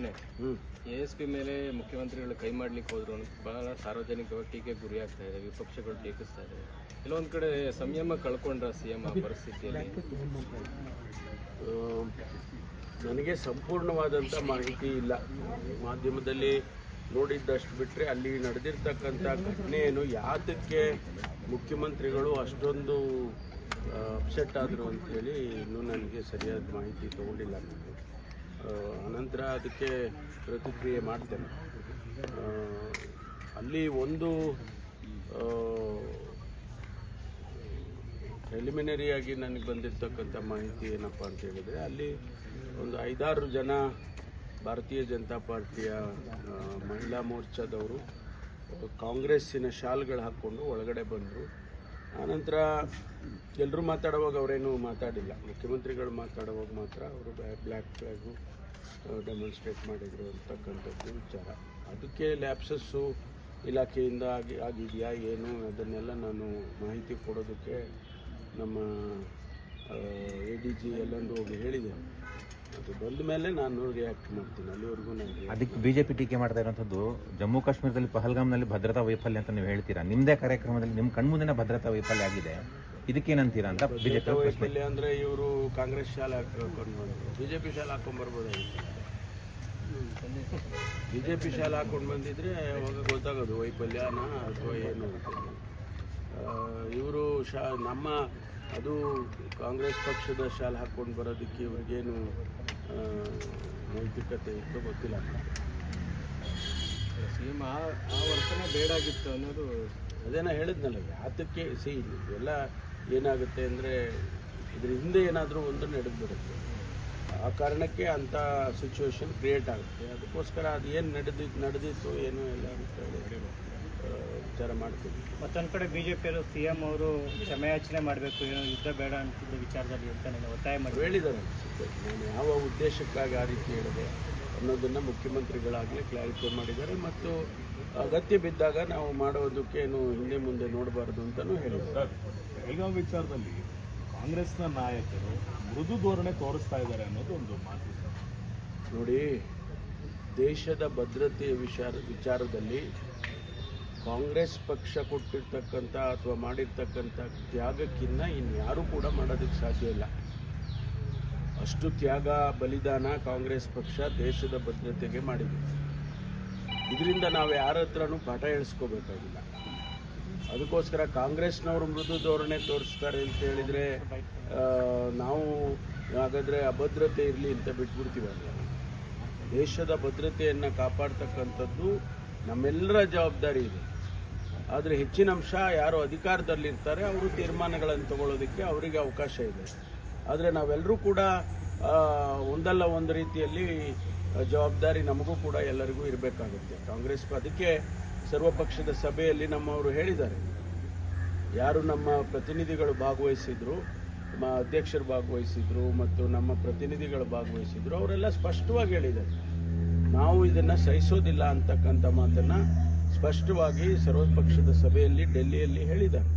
ಘಟನೆ A S P ಮೇಲೆ ಮುಖ್ಯಮಂತ್ರಿಗಳು ಕೈ ಮಾಡ್ಲಿಕ್ಕೆ ಹೋದ್ರು ಬಹಳ ಸಾರ್ವಜನಿಕವಾಗಿ ಟೀಕೆ ಗುರಿ ಆಗ್ತಾ ಇದೆ ವಿಪಕ್ಷಗಳು ಟೀಕಿಸ್ತಾ ಇದೆ. ಕೆಲವೊಂದ್ ಕಡೆ ಸಂಯಮ ಕಳ್ಕೊಂಡ್ರ ಸಿಎಂ ಆ ಪರಿಸ್ಥಿತಿಯಲ್ಲಿ. ನನಗೆ ಸಂಪೂರ್ಣವಾದಂಥ ಮಾಹಿತಿ ಇಲ್ಲ. ಮಾಧ್ಯಮದಲ್ಲಿ ನೋಡಿದ್ದಷ್ಟು ಬಿಟ್ಟರೆ ಅಲ್ಲಿ ನಡೆದಿರ್ತಕ್ಕಂಥ ಘಟನೆಯನ್ನು ಯಾತಕ್ಕೆ ಮುಖ್ಯಮಂತ್ರಿಗಳು ಅಷ್ಟೊಂದು ಅಪ್ಸೆಟ್ ಆದರು ಅಂತೇಳಿ ಇನ್ನೂ ನನಗೆ ಸರಿಯಾದ ಮಾಹಿತಿ ತಗೊಂಡಿಲ್ಲ. ಅನಂತರ ಅದಕ್ಕೆ ಪ್ರತಿಕ್ರಿಯೆ ಮಾಡ್ತೇನೆ. ಅಲ್ಲಿ ಒಂದು ಪ್ರಿಲಿಮಿನರಿಯಾಗಿ ನನಗೆ ಬಂದಿರತಕ್ಕಂಥ ಮಾಹಿತಿ ಏನಪ್ಪ ಅಂತ ಹೇಳಿದರೆ, ಅಲ್ಲಿ ಒಂದು ಐದಾರು ಜನ ಭಾರತೀಯ ಜನತಾ ಪಾರ್ಟಿಯ ಮಹಿಳಾ ಮೋರ್ಚಾದವರು ಕಾಂಗ್ರೆಸ್ಸಿನ ಶಾಲ್ಗಳು ಹಾಕ್ಕೊಂಡು ಒಳಗಡೆ ಬಂದರು. ಆನಂತರ ಎಲ್ಲರೂ ಮಾತಾಡುವಾಗ ಅವರೇನು ಮಾತಾಡಿಲ್ಲ. ಮುಖ್ಯಮಂತ್ರಿಗಳು ಮಾತಾಡುವಾಗ ಮಾತ್ರ ಅವರು ಬ್ಲ್ಯಾಕ್ ಫ್ಲ್ಯಾಗು ಡೆಮಾನ್ಸ್ಟ್ರೇಟ್ ಮಾಡಿದರು ಅಂತಕ್ಕಂಥದ್ದು ವಿಚಾರ. ಅದಕ್ಕೆ ಲ್ಯಾಪ್ಸಸ್ಸು ಇಲಾಖೆಯಿಂದ ಆಗಿ ಆಗಿದೆಯಾ ಏನು ಅದನ್ನೆಲ್ಲ ನಾನು ಮಾಹಿತಿ ಕೊಡೋದಕ್ಕೆ ನಮ್ಮ ಎ ಡಿ ಜಿ ಎಲ್ಲಂದು ಹೋಗಿ ಹೇಳಿದೆ. ಅದು ಬಂದ ಮೇಲೆ ನಾನು ರಿಯಾಕ್ಟ್ ಮಾಡ್ತೀನಿ ಅಲ್ಲಿವರೆಗೂ ಅದಕ್ಕೆ ಬಿ ಅದಕ್ಕೆ ಬಿಜೆಪಿ ಟೀಕೆ ಮಾಡ್ತಾ ಇರೋಂಥದ್ದು ಜಮ್ಮು ಕಾಶ್ಮೀರದಲ್ಲಿ ಪಹಲ್ಗಾಮ್ನಲ್ಲಿ ಭದ್ರತಾ ವೈಫಲ್ಯ ಅಂತ ನೀವು ಹೇಳ್ತೀರಾ? ನಿಮ್ಮದೇ ಕಾರ್ಯಕ್ರಮದಲ್ಲಿ ನಿಮ್ಮ ಕಣ್ಮುಂದಿನ ಭದ್ರತಾ ವೈಫಲ್ಯ ಆಗಿದೆ. ಇದಕ್ಕೇನಂತೀರಾ ಅಂತ ಬಿಜೆಪಿ ವೈಫಲ್ಯ ಅಂದರೆ ಇವರು ಕಾಂಗ್ರೆಸ್ ಶಾಲೆ ಹಾಕೊಂಡು ಬಂದರು ಬಿ ಜೆ ಪಿ ಶಾಲೆ ಹಾಕೊಂಡು ಬರ್ಬೋದಾಗಿತ್ತು ಬಿ ಜೆ ಪಿ ಶಾಲೆ ಹಾಕೊಂಡು ಬಂದಿದ್ರೆ ಅವಾಗ ಗೊತ್ತಾಗೋದು ವೈಫಲ್ಯನ ಅಥವಾ ಏನು ಅಂತ. ಇವರು ಶಾ ನಮ್ಮ ಅದು ಕಾಂಗ್ರೆಸ್ ಪಕ್ಷದ ಶಾಲೆ ಹಾಕ್ಕೊಂಡು ಬರೋದಕ್ಕೆ ಇವ್ರಿಗೇನು ನೈತಿಕತೆ ಇತ್ತು ಗೊತ್ತಿಲ್ಲ. ಸಿಎಂ ಆ ಆ ವರ್ತನೆ ಬೇಡಾಗಿತ್ತು ಅನ್ನೋದು ಅದೇನೋ ಹೇಳಿದ್ನಲ್ಲ ಅದಕ್ಕೆ ಸಿ ಎಲ್ಲ ಏನಾಗುತ್ತೆ ಅಂದರೆ ಇದ್ರ ಹಿಂದೆ ಏನಾದರೂ ಒಂದು ನಡೆದ್ಬಿಡುತ್ತೆ. ಆ ಕಾರಣಕ್ಕೆ ಅಂಥ ಸಿಚುವೇಶನ್ ಕ್ರಿಯೇಟ್ ಆಗುತ್ತೆ. ಅದಕ್ಕೋಸ್ಕರ ಅದು ಏನು ನಡೆದಿ ನಡೆದಿತ್ತು ಏನು ಎಲ್ಲ ಅಂತ ಹೇಳಿ ವಿಚಾರ ಮಾಡ್ತೀವಿ. ಮತ್ತೊಂದು ಕಡೆ ಬಿ ಜೆ ಪಿಯವರು ಸಿ ಎಂ ಅವರು ಕ್ಷಮೆಯಾಚನೆ ಮಾಡಬೇಕು ಏನೋ ಯುದ್ಧ ಬೇಡ ಅಂತಿದ್ದ ವಿಚಾರದಲ್ಲಿ ಅಂತ ನಾನು ಒತ್ತಾಯ ಮಾಡಿ ಹೇಳಿದ್ದಾರೆ. ನಾನು ಯಾವ ಉದ್ದೇಶಕ್ಕಾಗಿ ಆ ರೀತಿ ಹೇಳಿದೆ ಅನ್ನೋದನ್ನು ಮುಖ್ಯಮಂತ್ರಿಗಳಾಗಲಿ ಕ್ಲಾರಿಫೈ ಮಾಡಿದ್ದಾರೆ ಮತ್ತು ಅಗತ್ಯ ಬಿದ್ದಾಗ ನಾವು ಮಾಡೋದಕ್ಕೇನು ಹಿಂದೆ ಮುಂದೆ ನೋಡಬಾರ್ದು ಅಂತಲೂ ಹೇಳಿದ್ದಾರೆ. ಬೆಳಗಾವಿ ವಿಚಾರದಲ್ಲಿ ಕಾಂಗ್ರೆಸ್ನ ನಾಯಕರು ಮೃದು ಧೋರಣೆ ತೋರಿಸ್ತಾ ಇದ್ದಾರೆ ಅನ್ನೋದು ಒಂದು ಮಾತು. ನೋಡಿ, ದೇಶದ ಭದ್ರತೆಯ ವಿಚಾರ, ವಿಚಾರದಲ್ಲಿ ಕಾಂಗ್ರೆಸ್ ಪಕ್ಷ ಕೊಟ್ಟಿರ್ತಕ್ಕಂಥ ಅಥವಾ ಮಾಡಿರ್ತಕ್ಕಂಥ ತ್ಯಾಗಕ್ಕಿಂತ ಇನ್ಯಾರೂ ಕೂಡ ಮಾಡೋದಕ್ಕೆ ಸಾಧ್ಯ ಇಲ್ಲ. ಅಷ್ಟು ತ್ಯಾಗ, ಬಲಿದಾನ ಕಾಂಗ್ರೆಸ್ ಪಕ್ಷ ದೇಶದ ಭದ್ರತೆಗೆ ಮಾಡಿದೆ. ಇದರಿಂದ ನಾವು ಯಾರ ಹತ್ರನೂ ಪಾಠ ಹೇಳಿಸ್ಕೋಬೇಕಾಗಿಲ್ಲ ಅದಕ್ಕೋಸ್ಕರ ಕಾಂಗ್ರೆಸ್ನವರು ಮೃದು ಧೋರಣೆ ತೋರಿಸ್ತಾರೆ ಅಂತ ಹೇಳಿದರೆ ನಾವು ಹಾಗಾದರೆ ಅಭದ್ರತೆ ಇರಲಿ ಅಂತ ಬಿಟ್ಬಿಡ್ತೀವಲ್ಲ ದೇಶದ ಭದ್ರತೆಯನ್ನು ಕಾಪಾಡ್ತಕ್ಕಂಥದ್ದು ನಮ್ಮೆಲ್ಲರ ಜವಾಬ್ದಾರಿ ಇದೆ. ಆದರೆ ಹೆಚ್ಚಿನ ಅಂಶ ಯಾರು ಅಧಿಕಾರದಲ್ಲಿರ್ತಾರೆ, ಅವರು ತೀರ್ಮಾನಗಳನ್ನು ತಗೊಳ್ಳೋದಕ್ಕೆ ಅವರಿಗೆ ಅವಕಾಶ ಇದೆ. ಆದರೆ ನಾವೆಲ್ಲರೂ ಕೂಡ ಒಂದಲ್ಲ ಒಂದು ರೀತಿಯಲ್ಲಿ ಜವಾಬ್ದಾರಿ ನಮಗೂ ಕೂಡ ಎಲ್ಲರಿಗೂ ಇರಬೇಕಾಗುತ್ತೆ. ಕಾಂಗ್ರೆಸ್ ಅದಕ್ಕೆ ಸರ್ವಪಕ್ಷದ ಸಭೆಯಲ್ಲಿ ನಮ್ಮವರು ಹೇಳಿದ್ದಾರೆ. ಯಾರು ನಮ್ಮ ಪ್ರತಿನಿಧಿಗಳು ಭಾಗವಹಿಸಿದ್ರು, ನಮ್ಮ ಅಧ್ಯಕ್ಷರು ಭಾಗವಹಿಸಿದ್ರು ಮತ್ತು ನಮ್ಮ ಪ್ರತಿನಿಧಿಗಳು ಭಾಗವಹಿಸಿದ್ರು, ಅವರೆಲ್ಲ ಸ್ಪಷ್ಟವಾಗಿ ಹೇಳಿದ್ದಾರೆ. ನಾವು ಇದನ್ನು ಸಹಿಸೋದಿಲ್ಲ ಅಂತಕ್ಕಂಥ ಮಾತನ್ನ ಸ್ಪಷ್ಟವಾಗಿ ಸರ್ವಪಕ್ಷದ ಸಭೆಯಲ್ಲಿ, ಡೆಲ್ಲಿಯಲ್ಲಿ ಹೇಳಿದ್ದಾರೆ.